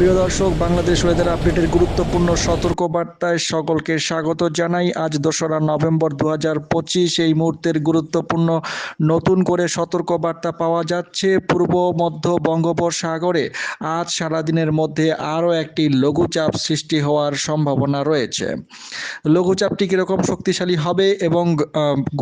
প্রিয় দর্শক, বাংলাদেশ ওয়েদার আপডেটের গুরুত্বপূর্ণ সতর্ক বার্তায় সকলকে স্বাগত জানাই। আজ দোসরা নভেম্বর দু হাজার পঁচিশ, এই মুহূর্তের গুরুত্বপূর্ণ নতুন করে সতর্ক বার্তা পাওয়া যাচ্ছে পূর্ব, মধ্য বঙ্গোপসাগরে। আজ সারাদিনের মধ্যে আরও একটি লঘুচাপ সৃষ্টি হওয়ার সম্ভাবনা রয়েছে। লঘুচাপটি কীরকম শক্তিশালী হবে এবং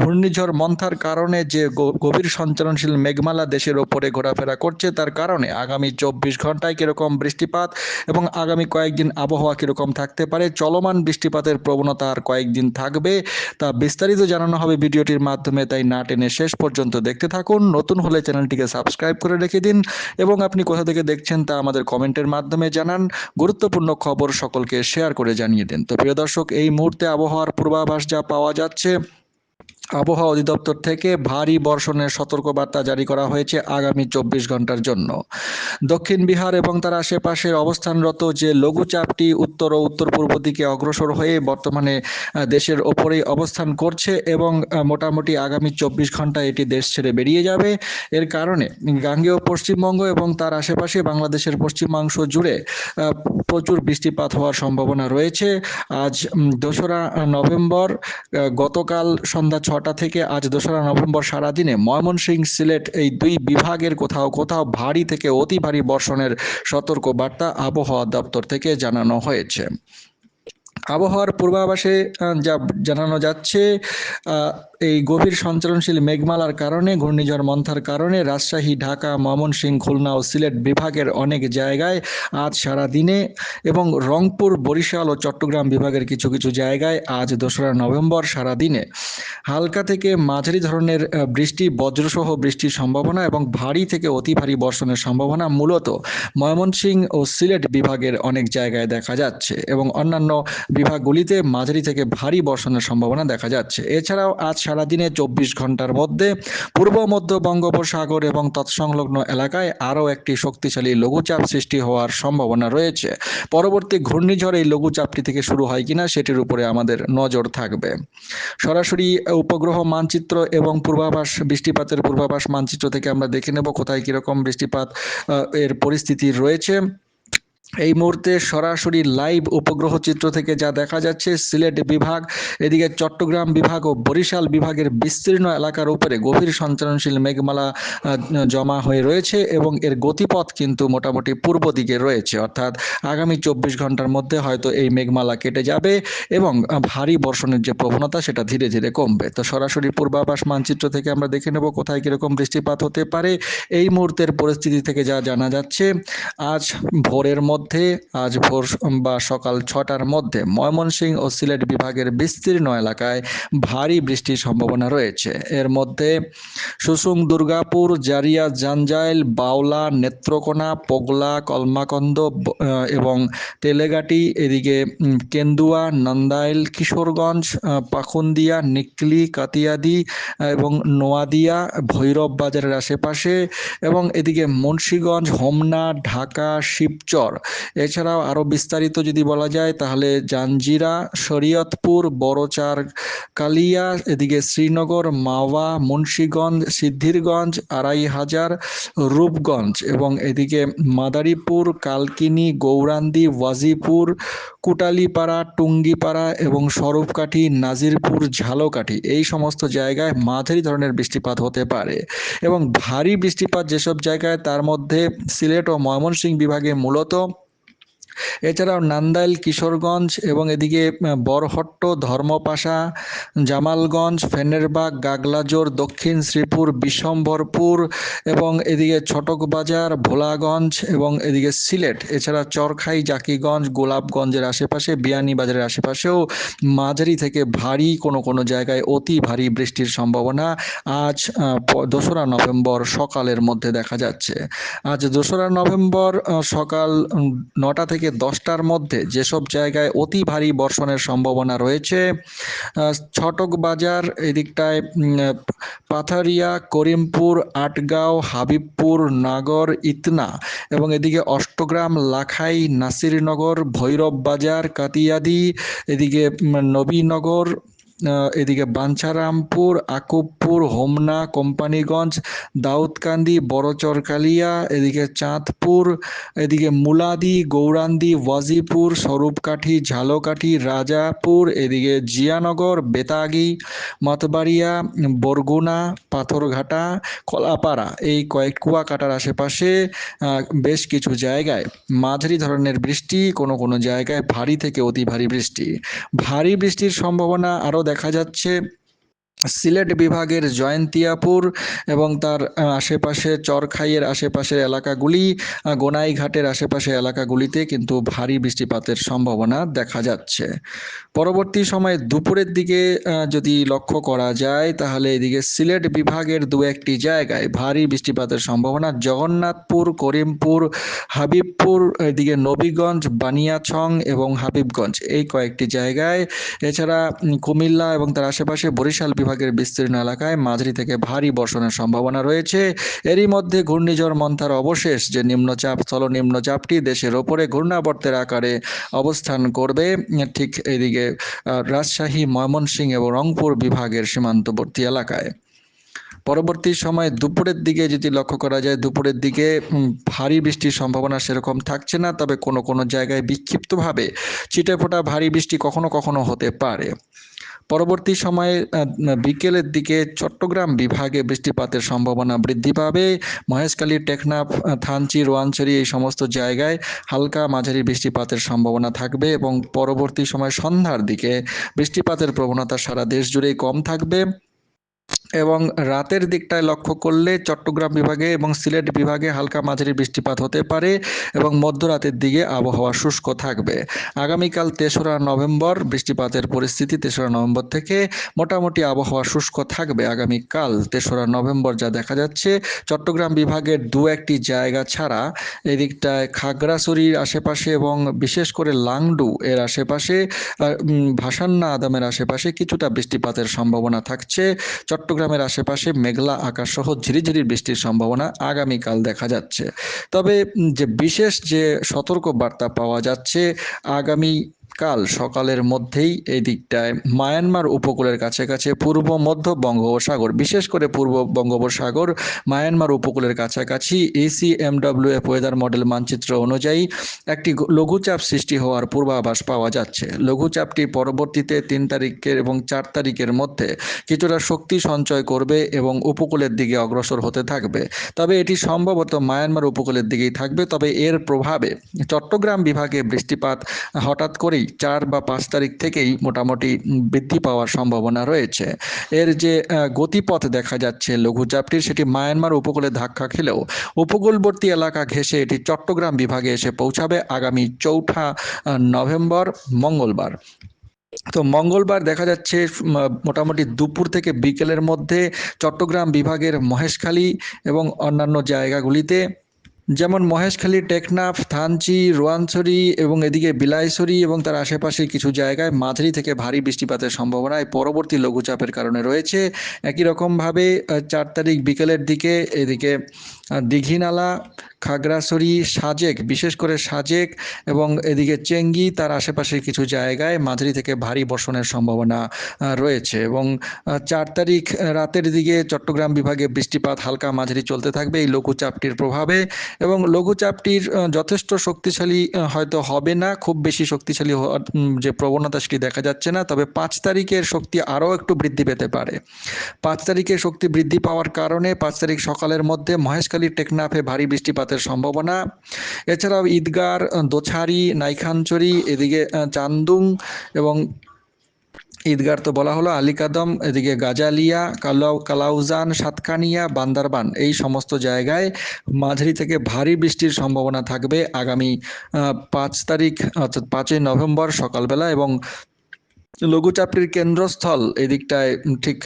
ঘূর্ণিঝড় মন্থার কারণে যে গভীর সঞ্চালনশীল মেঘমালা দেশের ওপরে ঘোরাফেরা করছে, তার কারণে আগামী চব্বিশ ঘন্টায় কীরকম বৃষ্টিপাত এবং আগামী কয়েকদিন আবহাওয়া কীরকম থাকতে পারে, চলমান বৃষ্টিপাতের প্রবণতা আর কয়েকদিন থাকবে তা বিস্তারিত জানানো হবে ভিডিওটির মাধ্যমে, তাই না টেনে শেষ পর্যন্ত দেখতে থাকুন। নতুন হলে চ্যানেলটিকে সাবস্ক্রাইব করে রেখে দিন এবং আপনি কোথা থেকে দেখছেন তা আমাদের কমেন্টের মাধ্যমে জানান। গুরুত্বপূর্ণ খবর সকলকে শেয়ার করে জানিয়ে দিন। তো প্রিয় দর্শক, এই মুহূর্তে আবহাওয়ার পূর্বাভাস যা পাওয়া যাচ্ছে আবহাওয়া অধিদপ্তর থেকে ভারী বর্ষণের সতর্কবার্তা জারি করা হয়েছে আগামী চব্বিশ ঘণ্টার জন্য। দক্ষিণ বিহার এবং তার আশেপাশে অবস্থানরত যে লঘুচাপটি উত্তর ও উত্তর পূর্ব দিকে অগ্রসর হয়ে বর্তমানে দেশের ওপরেই অবস্থান করছে এবং মোটামুটি আগামী চব্বিশ ঘন্টায় এটি দেশ ছেড়ে বেরিয়ে যাবে। এর কারণে গাঙ্গেয় পশ্চিমবঙ্গ এবং তার আশেপাশে বাংলাদেশের পশ্চিমাংশ জুড়ে প্রচুর বৃষ্টিপাত হওয়ার সম্ভাবনা রয়েছে। আজ দোসরা নভেম্বর গতকাল সন্ধ্যা ছটা থেকে আজ দোসরা নভেম্বর সারাদিনে ময়মনসিংহ সিলেট এই দুই বিভাগের কোথাও কোথাও ভারী থেকে অতি ভারী বর্ষণের সতর্কবার্তা আবহাওয়া দপ্তর থেকে জানানো হয়েছে। আবহাওয়ার পূর্বাভাসে যা জানানো যাচ্ছে এই গভীর সঞ্চালনশীল মেঘমালার কারণে, ঘূর্ণিঝড় মন্থার কারণে রাজশাহী, ঢাকা ময়মনসিংহ খুলনা ও সিলেট বিভাগের অনেক জায়গায় আজ সারা দিনে এবং রংপুর, বরিশাল ও চট্টগ্রাম বিভাগের কিছু কিছু জায়গায় আজ দোসরা নভেম্বর সারা দিনে হালকা থেকে মাঝারি ধরনের বৃষ্টি, বজ্রসহ বৃষ্টির সম্ভাবনা এবং ভারী থেকে অতি ভারী বর্ষণের সম্ভাবনা মূলত ময়মনসিংহ ও সিলেট বিভাগের অনেক জায়গায় দেখা যাচ্ছে এবং অন্যান্য বিভাগগুলিতে মাঝারি থেকে ভারী বর্ষণের সম্ভাবনা দেখা যাচ্ছে। এছাড়াও আজ সারাদিনে চব্বিশ ঘণ্টার মধ্যে পূর্ব, মধ্য বঙ্গোপসাগর এবং তৎসংলগ্ন এলাকায় আরও একটি শক্তিশালী লঘুচাপ সৃষ্টি হওয়ার সম্ভাবনা রয়েছে। পরবর্তী ঘূর্ণিঝড় এই লঘুচাপটি থেকে শুরু হয় কিনা সেটির উপরে আমাদের নজর থাকবে। সরাসরি উপগ্রহ মানচিত্র এবং পূর্বাভাস, বৃষ্টিপাতের পূর্বাভাস মানচিত্র থেকে আমরা দেখে নেব কোথায় কীরকম বৃষ্টিপাত এর পরিস্থিতি রয়েছে। এই মুহূর্তে সরাসরি লাইভ উপগ্রহ চিত্র থেকে যা দেখা যাচ্ছে, সিলেট বিভাগ, এদিকে চট্টগ্রাম বিভাগ ও বরিশাল বিভাগের বিস্তীর্ণ এলাকার উপরে গভীর সঞ্চালনশীল মেঘমালা জমা হয়ে রয়েছে এবং এর গতিপথ কিন্তু মোটামুটি পূর্ব দিকে রয়েছে। অর্থাৎ আগামী চব্বিশ ঘণ্টার মধ্যে হয়তো এই মেঘমালা কেটে যাবে এবং ভারী বর্ষণের যে প্রবণতা সেটা ধীরে ধীরে কমবে। তো সরাসরি পূর্বাভাস মানচিত্র থেকে আমরা দেখে নেব কোথায় কীরকম বৃষ্টিপাত হতে পারে। এই মুহূর্তের পরিস্থিতি থেকে যা জানা যাচ্ছে, আজ ভোরের মধ্যে আজ ভোর বা সকাল ছটার মধ্যে ময়মনসিংহ ও সিলেট বিভাগের বিস্তীর্ণ এলাকায় ভারী বৃষ্টির সম্ভাবনা রয়েছে। এর মধ্যে সুসুং, দুর্গাপুর, জারিয়া, জাঞ্জাইল বাউলা নেত্রকোনা, পগলা, কলমাকন্দ এবং তেলেগাটি, এদিকে কেন্দুয়া, নন্দাইল, কিশোরগঞ্জ পাখুন্দিয়া নিকলি, কাতিয়াদি এবং নোয়াদিয়া ভৈরব বাজারের আশেপাশে এবং এদিকে মুন্সীগঞ্জ, হোমনা, ঢাকা, শিবচর এছাড়াও আরও বিস্তারিত যদি বলা যায়, তাহলে জাঞ্জিরা, শরীয়তপুর, বড়চার, কালিয়া, এদিকে শ্রীনগর, মাওয়া, মুন্সীগঞ্জ, সিদ্ধিরগঞ্জ আড়াই হাজার রূপগঞ্জ এবং এদিকে মাদারীপুর, কালকিনি, গৌরান্দি, ওয়াজিপুর, কুটালিপাড়া, টুঙ্গিপাড়া এবং স্বরূপকাঠি নাজিরপুর, ঝালকাঠি। এই সমস্ত জায়গায় মাঝারি ধরনের বৃষ্টিপাত হতে পারে এবং ভারী বৃষ্টিপাত যেসব জায়গায়, তার মধ্যে সিলেট ও ময়মনসিংহ বিভাগে মূলত এছাড়াও নান্দাইল, কিশোরগঞ্জ এবং এদিকে বরহট্ট, ধর্মপাশা, জামালগঞ্জ, ফেনেরবাগ, গাগলাজোর, দক্ষিণ শ্রীপুর, বিশম্বরপুর এবং এদিকে ছটকবাজার ভোলাগঞ্জ এবং এদিকে সিলেট। এছাড়া চরখাই, জাকিগঞ্জ, গোলাপগঞ্জের আশেপাশে, বিয়ানীবাজারের আশেপাশেও মাঝারি থেকে ভারী কোনো কোনো জায়গায় অতি ভারী বৃষ্টির সম্ভাবনা আজ দোসরা নভেম্বর সকালের মধ্যে দেখা যাচ্ছে। আজ দোসরা নভেম্বর সকাল নটা থেকে দশটার মধ্যে যেসব জায়গায় অতি ভারী বর্ষণের সম্ভাবনা রয়েছে ছটক বাজার এদিকটায় পাথারিয়া, করিমপুর, আটগাঁও, হাবিবপুর, নাগর, ইতনা এবং এদিকে অষ্টগ্রাম, লাখাই, নাসিরনগর ভৈরব বাজার কাতিয়াদি, এদিকে নবীনগর এদিকে বাঞ্ছারামপুর, আকুবপুর, হোমনা, কোম্পানিগঞ্জ, দাউদকান্দি, বড়চরকালিয়া, এদিকে চাঁদপুর, এদিকে মুলাদি, গৌরান্দি, ওয়াজিপুর স্বরূপকাঠি ঝালকাঠি, রাজাপুর, এদিকে জিয়ানগর, বেতাগি, মতবাড়িয়া, বরগুনা, পাথরঘাটা, কলাপাড়া এই কয়েক কুয়াকাটার আশেপাশে বেশ কিছু জায়গায় মাঝারি ধরনের বৃষ্টি, কোনো কোনো জায়গায় ভারী থেকে অতি ভারী বৃষ্টি। ভারী বৃষ্টির সম্ভাবনা আরও দেখা যাচ্ছে সিলেট বিভাগের জয়ন্তিয়াপুর এবং তার আশেপাশে চরখাইয়ের আশেপাশের এলাকাগুলি গোনাইঘাটের আশেপাশের এলাকাগুলিতে কিন্তু ভারী বৃষ্টিপাতের সম্ভাবনা দেখা যাচ্ছে। পরবর্তী সময়ে দুপুরের দিকে যদি লক্ষ্য করা যায়, তাহলে এদিকে সিলেট বিভাগের দু একটি জায়গায় ভারী বৃষ্টিপাতের সম্ভাবনা। জগন্নাথপুর, করিমপুর, হাবিবপুর, এদিকে নবীগঞ্জ, বানিয়াছং এবং হাবিবগঞ্জ, এই কয়েকটি জায়গায়। এছাড়া কুমিল্লা এবং তার আশেপাশে বরিশাল বিভাগের বিস্তীর্ণ এলাকায় মাঝারি থেকে ভারী বর্ষণের সম্ভাবনা রয়েছে। এরই মধ্যে ঘূর্ণিঝড় মন্থার অবশেষ যে নিম্নচাপ স্থল নিম্নচাপটি দেশের ওপরে ঘূর্ণাবর্তের আকারে অবস্থান করবে। ঠিক এদিকে রাজশাহী, ময়মনসিংহ এবং রংপুর বিভাগের সীমান্তবর্তী এলাকায়। পরবর্তী সময় দুপুরের দিকে যদি লক্ষ্য করা যায়, দুপুরের দিকে ভারী বৃষ্টির সম্ভাবনা সেরকম থাকছে না, তবে কোনো কোনো জায়গায় বিক্ষিপ্তভাবে ছিটেফোঁটা ভারী বৃষ্টি কখনো কখনো হতে পারে। পরবর্তী সময়ে বিকেলের দিকে চট্টগ্রাম বিভাগে বৃষ্টিপাতের সম্ভাবনা বৃদ্ধি পাবে। মহেশখালী, টেকনাফ থানচি রোয়াংছড়ি এই সমস্ত জায়গায় হালকা মাঝারি বৃষ্টিপাতের সম্ভাবনা থাকবে এবং পরবর্তী সময় সন্ধ্যার দিকে বৃষ্টিপাতের প্রবণতা সারা দেশ জুড়েই কম থাকবে। এবং রাতের দিকটায় লক্ষ্য করলে চট্টগ্রাম বিভাগে এবং সিলেট বিভাগে হালকা মাঝারি বৃষ্টিপাত হতে পারে এবং মধ্যরাতের দিকে আবহাওয়া শুষ্ক থাকবে। আগামীকাল তেসরা নভেম্বর বৃষ্টিপাতের পরিস্থিতি তেসরা নভেম্বর থেকে মোটামুটি আবহাওয়া শুষ্ক থাকবে আগামীকাল তেসরা নভেম্বর যা দেখা যাচ্ছে। চট্টগ্রাম বিভাগের দু একটি জায়গা ছাড়া এদিকটায় খাগড়াছড়ির আশেপাশে এবং বিশেষ করে লাংডু এর আশেপাশে ভাসান্না আদামের আশেপাশে কিছুটা বৃষ্টিপাতের সম্ভাবনা থাকছে। চট্টগ্রামের আশেপাশে মেঘলা আকাশ সহ ঝিরিঝিরি বৃষ্টির সম্ভাবনা আগামীকাল দেখা যাচ্ছে। তবে যে বিশেষ যে সতর্ক বার্তা পাওয়া যাচ্ছে, আগামী কাল সকালের মধ্যেই এই দিকটায় মায়ানমার উপকূলের কাছে কাছে পূর্ব, মধ্য বঙ্গোপসাগর, বিশেষ করে পূর্ব বঙ্গোপসাগর, মায়ানমার উপকূলের কাছাকাছি এসিএমডব্লিউ এফ ওয়েদার মডেল মানচিত্র অনুযায়ী একটি লঘুচাপ সৃষ্টি হওয়ার পূর্বাভাস পাওয়া যাচ্ছে। লঘুচাপটি পরবর্তীতে তিন তারিখের এবং চার তারিখের মধ্যে কিছুটা শক্তি সঞ্চয় করবে এবং উপকূলের দিকে অগ্রসর হতে থাকবে। তবে এটি সম্ভবত মায়ানমার উপকূলের দিকেই থাকবে। তবে এর প্রভাবে চট্টগ্রাম বিভাগে বৃষ্টিপাত হঠাৎ করেই চার বা পাঁচ তারিখ থেকেই মোটামুটি বৃদ্ধি পাওয়ার সম্ভাবনা রয়েছে। এর যে গতিপথ দেখা যাচ্ছে লঘুচাপটির, সেটি মায়ানমার উপকূলে ধাক্কা খেলেও উপকূলবর্তী এলাকা ঘেঁষে এটি চট্টগ্রাম বিভাগে এসে পৌঁছাবে আগামী চৌঠা নভেম্বর, মঙ্গলবার। তো মঙ্গলবার দেখা যাচ্ছে মোটামুটি দুপুর থেকে বিকেলের মধ্যে চট্টগ্রাম বিভাগের মহেশখালী এবং অন্যান্য জায়গাগুলিতে যেমন মহেশখালী, টেকনাফ, থানচি, রোয়ানছড়ি এবং এদিকে বিলাইছড়ি এবং তার আশেপাশে কিছু জায়গায় মাঝারি থেকে ভারী বৃষ্টিপাতের সম্ভাবনায় পরবর্তী লঘুচাপের কারণে রয়েছে। একই রকমভাবে চার তারিখ বিকেলের দিকে এদিকে দীঘিনালা, খাগড়াছড়ি, সাজেক, বিশেষ করে সাজেক এবং এদিকে চেঙ্গি, তার আশেপাশের কিছু জায়গায় মাঝারি থেকে ভারী বর্ষণের সম্ভাবনা রয়েছে এবং চার তারিখ রাতের দিকে চট্টগ্রাম বিভাগে বৃষ্টিপাত হালকা মাঝারি চলতে থাকবে এই লঘুচাপটির প্রভাবে এবং লঘুচাপটির যথেষ্ট শক্তিশালী হয়তো হবে না, খুব বেশি শক্তিশালী হওয়ার যে প্রবণতা সেটি দেখা যাচ্ছে না, তবে পাঁচ তারিখের শক্তি আরও একটু বৃদ্ধি পেতে পারে। পাঁচ তারিখে শক্তি বৃদ্ধি পাওয়ার কারণে পাঁচ তারিখ সকালের মধ্যে মহেশখালী টেকনাফে ভারী বৃষ্টিপাতের সম্ভাবনা। এছাড়াও ঈদগার, দোছারি নাইখানচরি এদিকে চান্দুং এবং ঈদগার তো বলা হলো, আলিকাদম, এদিকে গাজালিয়া কালাউ কালাউজান, সাতকানিয়া, বান্দারবান এই সমস্ত জায়গায় মাঝারি থেকে ভারী বৃষ্টির সম্ভাবনা থাকবে আগামী পাঁচ তারিখ, অর্থাৎ পাঁচই নভেম্বর সকালবেলা এবং লঘুচাপটির কেন্দ্রস্থল এদিকটায় ঠিক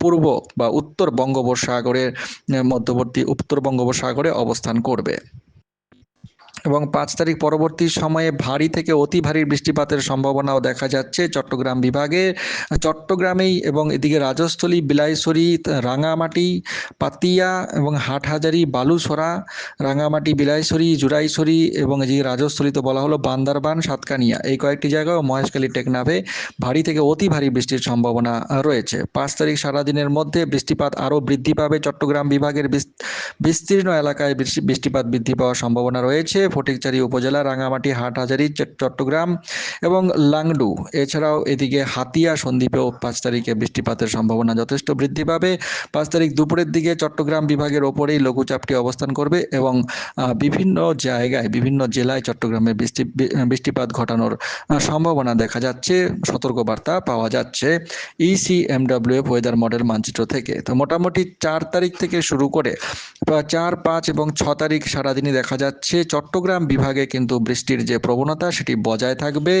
পূর্ব বা উত্তর বঙ্গোপসাগরের মধ্যবর্তী উত্তর বঙ্গোপসাগরে অবস্থান করবে। এবং পাঁচ তারিখ পরবর্তী সময়ে ভারী থেকে অতি ভারী বৃষ্টিপাতের সম্ভাবনাও দেখা যাচ্ছে চট্টগ্রাম বিভাগে। চট্টগ্রামেই এবং এদিকে রাজস্থলী, বিলাইছড়ি রাঙামাটি পাতিয়া এবং হাটহাজারি, বালুসরা রাঙামাটি বিলাইছড়ি, জুরাইছড়ি এবং এদিকে রাজস্থলী তো বলা হলো বান্দারবান, সাতকানিয়া। এই কয়েকটি জায়গায় মহেশখালী টেকনাভে ভারী থেকে অতি ভারী বৃষ্টির সম্ভাবনা রয়েছে। পাঁচ তারিখ সারাদিনের মধ্যে বৃষ্টিপাত আরও বৃদ্ধি পাবে। চট্টগ্রাম বিভাগের বিস্তীর্ণ এলাকায় বৃষ্টিপাত বৃদ্ধি পাওয়ার সম্ভাবনা রয়েছে। ফটিকচারি উপজেলা, রাঙামাটি, হাটহাজারি চট্টগ্রাম এবং লাংডু। এছাড়াও এদিকে হাতিয়া সন্দ্বীপেও পাঁচ তারিখে বৃষ্টিপাতের সম্ভাবনা যথেষ্ট বৃদ্ধি পাবে। পাঁচ তারিখ দুপুরের দিকে চট্টগ্রাম বিভাগের ওপরেই লঘুচাপটি অবস্থান করবে এবং বিভিন্ন জায়গায়, বিভিন্ন জেলায় চট্টগ্রামে বৃষ্টি বৃষ্টিপাত ঘটানোর সম্ভাবনা দেখা যাচ্ছে। সতর্কবার্তা পাওয়া যাচ্ছে E ইসিএমডব্লিউ ওয়েদার মডেল মানচিত্র থেকে। তো মোটামুটি চার তারিখ থেকে শুরু করে চার, পাঁচ এবং ছ তারিখ সারাদিনই দেখা যাচ্ছে চট্টগ্রাম বিভাগে কিন্তু বৃষ্টির যে প্রবণতা সেটি বজায় থাকবে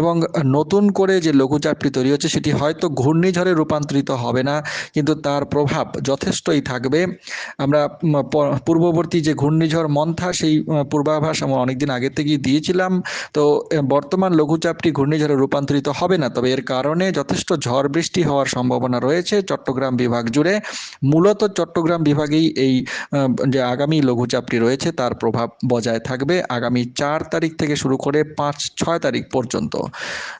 এবং নতুন করে যে লঘুচাপটি তৈরি হচ্ছে সেটি হয়তো ঘূর্ণিঝড়ে রূপান্তরিত হবে না, কিন্তু তার প্রভাব যথেষ্টই থাকবে। আমরা পূর্ববর্তী যে ঘূর্ণিঝড় মন্থা সেই পূর্বাভাস আমরা অনেকদিন আগে থেকেই দিয়েছিলাম। তো বর্তমান লঘুচাপটি ঘূর্ণিঝড়ে রূপান্তরিত হবে না, তবে এর কারণে যথেষ্ট ঝড় বৃষ্টি হওয়ার সম্ভাবনা রয়েছে চট্টগ্রাম বিভাগ জুড়ে। মূলত চট্টগ্রাম বিভাগেই এই যে আগামী লঘুচাপটি রয়েছে তার প্রভাব বজায় থাকবে। থাকবে আগামী চার তারিখ থেকে শুরু করে পাঁচ, ছয় তারিখ পর্যন্ত।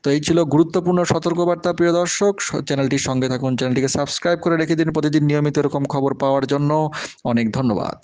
তো এই ছিল গুরুত্বপূর্ণ সতর্কবার্তা, প্রিয় দর্শক। চ্যানেলটির সঙ্গে থাকুন, চ্যানেলটিকে সাবস্ক্রাইব করে রেখে দিন প্রতিদিন নিয়মিত এরকম খবর পাওয়ার জন্য। অনেক ধন্যবাদ।